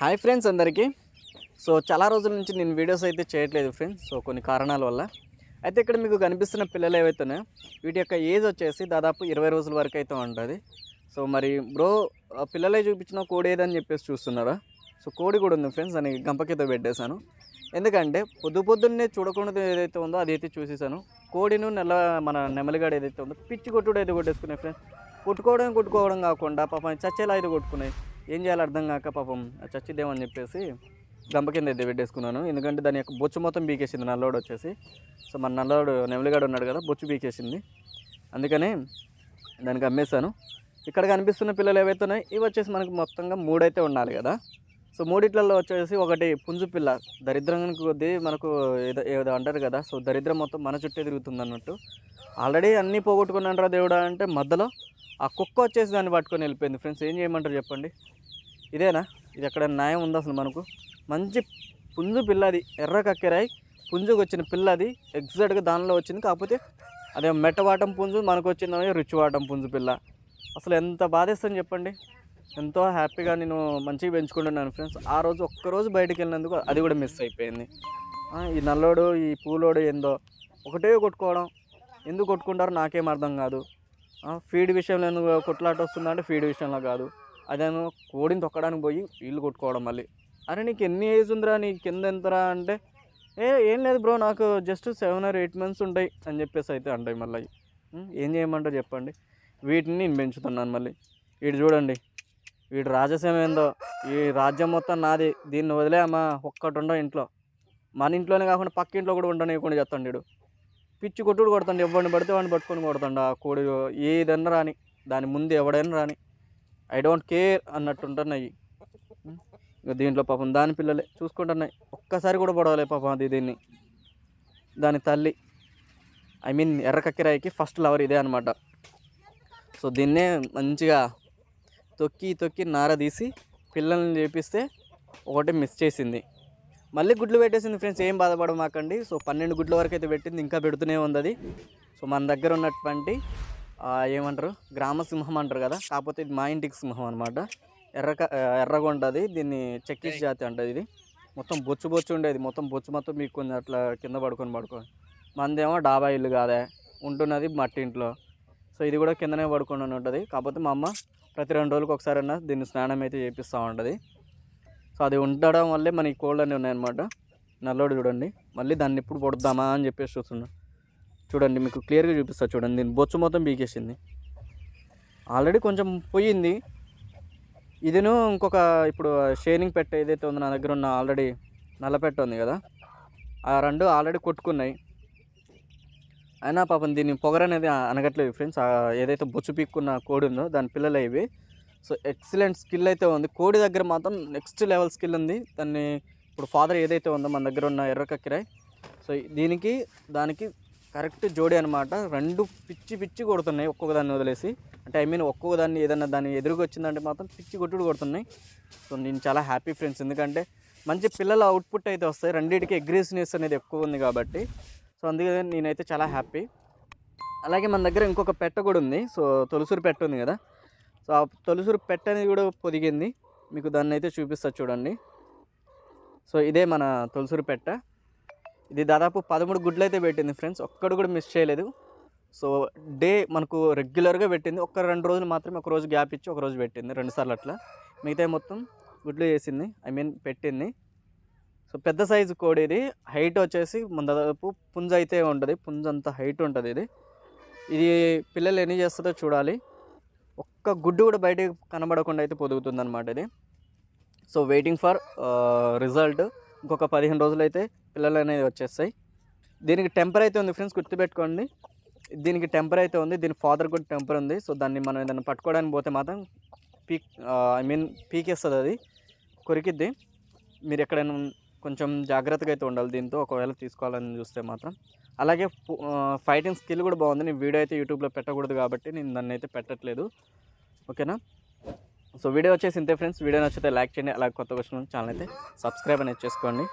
Hi friends అందరికీ. So చాలా రోజుల నుంచి నేను వీడియోస్ అయితే చేయట్లేదు ఫ్రెండ్స్ సో కొన్ని కారణాల వల్ల. అయితే ఇక్కడ మీకు కనిపిస్తున్న పిల్లలు ఏవైతున్నాయో వీటి యొక్క ఏజ్ వచ్చేసి దాదాపు ఇరవై రోజుల వరకు అయితే ఉంటుంది. సో మరి బ్రో పిల్లలే చూపించిన కోడి ఏదని చెప్పేసి చూస్తున్నారా? సో కోడి కూడా ఉంది ఫ్రెండ్స్ అని గంపకితో పెట్టేశాను. ఎందుకంటే పొద్దు పొద్దున్నే చూడకుండా ఏదైతే ఉందో అదైతే చూసేసాను కోడిను నెల మన నెమలిగాడు ఏదైతే ఉందో పిచ్చి కొట్టుడు అయితే కొట్టేసుకునే ఫ్రెండ్స్ కొట్టుకోవడం కొట్టుకోవడం కాకుండా పాపం చచ్చేలా అయితే కొట్టుకున్నాయి. ఏం చేయాలో అర్థం కాక పాపం చచ్చిదేమని చెప్పేసి గంప కింద అయితే పెట్టేసుకున్నాను. ఎందుకంటే దాని యొక్క బొచ్చు మొత్తం బీకేసింది నల్లోడు వచ్చేసి. సో మన నల్లోడు నెమలిగాడు ఉన్నాడు కదా బొచ్చు బీకేసింది అందుకనే దానికి అమ్మేశాను. ఇక్కడ కనిపిస్తున్న పిల్లలు ఏవైతే ఉన్నాయో ఇవి వచ్చేసి మనకు మొత్తంగా మూడైతే ఉండాలి కదా. సో మూడిట్లలో వచ్చేసి ఒకటి పుంజు పిల్ల. దరిద్రం కొద్దీ మనకు ఏదో ఏదో అంటారు కదా సో దరిద్రం మొత్తం మన చుట్టే తిరుగుతుంది అన్నట్టు. ఆల్రెడీ అన్నీ పోగొట్టుకున్నాను దేవుడా అంటే మధ్యలో ఆ కుక్క వచ్చేసి దాన్ని పట్టుకొని వెళ్ళిపోయింది. ఫ్రెండ్స్ ఏం చేయమంటారు చెప్పండి? ఇదేనా? ఇది ఎక్కడ న్యాయం ఉంది అసలు మనకు? మంచి పుంజు పిల్ల అది ఎర్ర కక్కెరాయి పుంజుకు వచ్చిన పిల్ల అది ఎగ్జాక్ట్గా దానిలో వచ్చింది. కాకపోతే అదే మెట్టవాటం పుంజు మనకు వచ్చింది రుచి వాటం పుంజు పిల్ల. అసలు ఎంత బాధేస్తుంది చెప్పండి. ఎంతో హ్యాపీగా నేను మంచిగా పెంచుకుంటున్నాను ఫ్రెండ్స్. ఆ రోజు ఒక్కరోజు బయటకు వెళ్ళినందుకు అది కూడా మిస్ అయిపోయింది. ఈ నల్లోడు ఈ పూలోడు ఏందో ఒకటే కొట్టుకోవడం. ఎందుకు కొట్టుకుంటారో నాకేం అర్థం కాదు. ఫీడ్ విషయంలో ఎందుకు కొట్లాట వస్తుందంటే ఫీడ్ విషయంలో కాదు. అదేమో కోడిని తొక్కడానికి పోయి వీళ్ళు కొట్టుకోవడం మళ్ళీ. అరే నీకు ఎన్ని ఏజ్ ఉందిరా? నీ కింద ఎంతరా? అంటే ఏ ఏం లేదు బ్రో నాకు just seven or eight months ఉంటాయి అని చెప్పేసి అయితే అంటాయి మళ్ళీ. ఏం చేయమంటారు చెప్పండి. వీటిని నేను పెంచుతున్నాను మళ్ళీ. వీడు చూడండి. వీడు రాజసీమ ఏందో? ఈ రాజ్యం మొత్తం నాది. దీన్ని వదిలేమ్మా ఒక్కటి ఉండవు ఇంట్లో. మన ఇంట్లోనే కాకుండా పక్క ఇంట్లో కూడా ఉండనివ్వకుండా చెప్తాడు వీడు పిచ్చి కొట్టుడు కొడతాడు. ఎవరిని పడితే వాడిని పట్టుకొని కొడతాడు ఆ కోడి. ఏదన్నా రాని దాని ముందు ఎవడైనా రాని. ఐ డోంట్ కేర్ అన్నట్టు ఉంటున్నాయి ఇక దీంట్లో పాపం దాని పిల్లలే చూసుకుంటున్నాయి. ఒక్కసారి కూడా పడవలే పాపం అది దీన్ని. దాని తల్లి ఐ మీన్ ఎర్ర కక్కిరాయికి ఫస్ట్ లవర్ ఇదే అనమాట సో దీన్నే మంచిగా తొక్కి తొక్కి నార తీసి పిల్లల్ని చేపిస్తే ఒకటి మిస్ చేసింది. మళ్ళీ గుడ్లు పెట్టేసింది ఫ్రెండ్స్ ఏం బాధపడమాకండి. సో పన్నెండు గుడ్ల వరకు అయితే పెట్టింది ఇంకా పెడుతూనే ఉంది అది. సో మన దగ్గర ఉన్నటువంటి ఏమంటారు? గ్రామ సింహం అంటారు కదా? కాకపోతే ఇది మా ఇంటికి సింహం అనమాట ఎర్ర ఎర్రగా ఉంటుంది. దీన్ని చెక్కిస్ జాతి అంటది ఇది. మొత్తం బొచ్చు బొచ్చు ఉండేది. మొత్తం బొచ్చు మొత్తం మీకు కొంచెం అట్లా కింద పడుకొని పడుకొని మందేమో డాబా ఇల్లు కాదే. ఉంటున్నది మట్టి ఇంట్లో. సో ఇది కూడా కిందనే పడుకొని ఉంటుంది. కాకపోతే మా అమ్మ ప్రతి రెండు రోజులకు ఒకసారి అన్న దీన్ని స్నానం అయితే చేపిస్తూ ఉంటుంది. సో అది ఉండడం వల్లే మనకి కోల్డ్ అనేవి ఉన్నాయన్నమాట. నల్లోడు చూడండి. మళ్ళీ దాన్ని ఎప్పుడు పొడుద్దామా అని చెప్పేసి చూస్తున్నా. చూడండి మీకు క్లియర్గా చూపిస్తా చూడండి. దీని బొచ్చు మొత్తం బీకేసింది ఆల్రెడీ కొంచెం పోయింది. ఇదిను ఇంకొక ఇప్పుడు షేనింగ్ పెట్ట ఏదైతే ఉందో నా దగ్గర ఉన్న ఆల్రెడీ నల్ల పెట్ట ఉంది కదా ఆ రెండు ఆల్రెడీ కొట్టుకున్నాయి. అయినా పాపం దీన్ని పొగరనేది అనగట్లేదు ఫ్రెండ్స్ ఏదైతే బొచ్చు పీక్కున్న కోడి ఉందో దాని పిల్లలు ఇవి. సో ఎక్సలెంట్ స్కిల్ అయితే ఉంది. కోడి దగ్గర మాత్రం నెక్స్ట్ లెవెల్ స్కిల్ ఉంది. దాన్ని ఇప్పుడు ఫాదర్ ఏదైతే ఉందో మన దగ్గర ఉన్న ఎర్ర కక్కిరాయి సో దీనికి దానికి కరెక్ట్ జోడి అనమాట రెండు పిచ్చి పిచ్చి కొడుతున్నాయి ఒక్కొక్క దాన్ని వదిలేసి. అంటే ఐ మీన్ ఒక్కొక్క దాన్ని ఏదన్నా దాన్ని ఎదురుగా వచ్చిందంటే మాత్రం పిచ్చి కొట్టుడు కొడుతున్నాయి. సో నేను చాలా హ్యాపీ ఫ్రెండ్స్ ఎందుకంటే మంచి పిల్లల అవుట్పుట్ అయితే వస్తాయి. రెండింటికి అగ్రెసివ్నెస్ అనేది ఎక్కువ ఉంది కాబట్టి. సో అందుకే నేనైతే చాలా హ్యాపీ అలాగే మన దగ్గర ఇంకొక పెట్ట కూడా ఉంది. సో తొలసూరు పెట్ట ఉంది కదా. సో ఆ తొలసూరు పెట్ట అనేది కూడా పొదిగింది. మీకు దాన్ని అయితే చూపిస్తా చూడండి. సో ఇదే మన తొలసూరు పెట్ట. ఇది దాదాపు పదమూడు గుడ్లు అయితే పెట్టింది ఫ్రెండ్స్. ఒక్కడు కూడా మిస్ చేయలేదు. సో డే మనకు రెగ్యులర్గా పెట్టింది. ఒక్క రెండు రోజులు మాత్రమే ఒక రోజు గ్యాప్ ఇచ్చి ఒక రోజు పెట్టింది రెండు సార్లు అట్లా. మిగతా మొత్తం గుడ్లు చేసింది. ఐ మీన్ పెట్టింది. సో పెద్ద సైజు కోడి ఇది. హైట్ వచ్చేసి మన దాదాపు పుంజ అయితే ఉంటుంది. పుంజ అంత హైట్ ఉంటుంది ఇది. ఇది పిల్లలు ఎన్ని చేస్తుందో చూడాలి. ఒక్క గుడ్డు కూడా బయటకు కనబడకుండా అయితే పొదుగుతుంది అనమాట ఇది. సో వెయిటింగ్ ఫర్ రిజల్ట్ ఇంకొక పదిహేను రోజులు అయితే పిల్లలు అనేది వచ్చేస్తాయి. దీనికి టెంపర్ అయితే ఉంది ఫ్రెండ్స్ గుర్తుపెట్టుకోండి. దీనికి టెంపర్ అయితే ఉంది. దీని ఫాదర్ కూడా టెంపర్ ఉంది. సో దాన్ని మనం ఏదైనా పట్టుకోవడానికి పోతే మాత్రం పీక్ ఐ మీన్ పీకేస్తుంది అది. కొరికిద్ది. మీరు ఎక్కడైనా కొంచెం జాగ్రత్తగా అయితే ఉండాలి దీంతో. ఒకవేళ తీసుకోవాలని చూస్తే మాత్రం. అలాగే ఫైటింగ్ స్కిల్ కూడా బాగుంది. నేను వీడియో అయితే యూట్యూబ్లో పెట్టకూడదు కాబట్టి నేను దాన్ని అయితే పెట్టట్లేదు. ఓకేనా? సో వీడియో వచ్చేసి ఇంతే ఫ్రెండ్స్ వీడియో నచ్చితే లైక్ చేయండి. అలాగే కొత్త వచ్చిన ఛానల్ అయితే సబ్స్క్రైబ్ అనేది చేసుకోండి.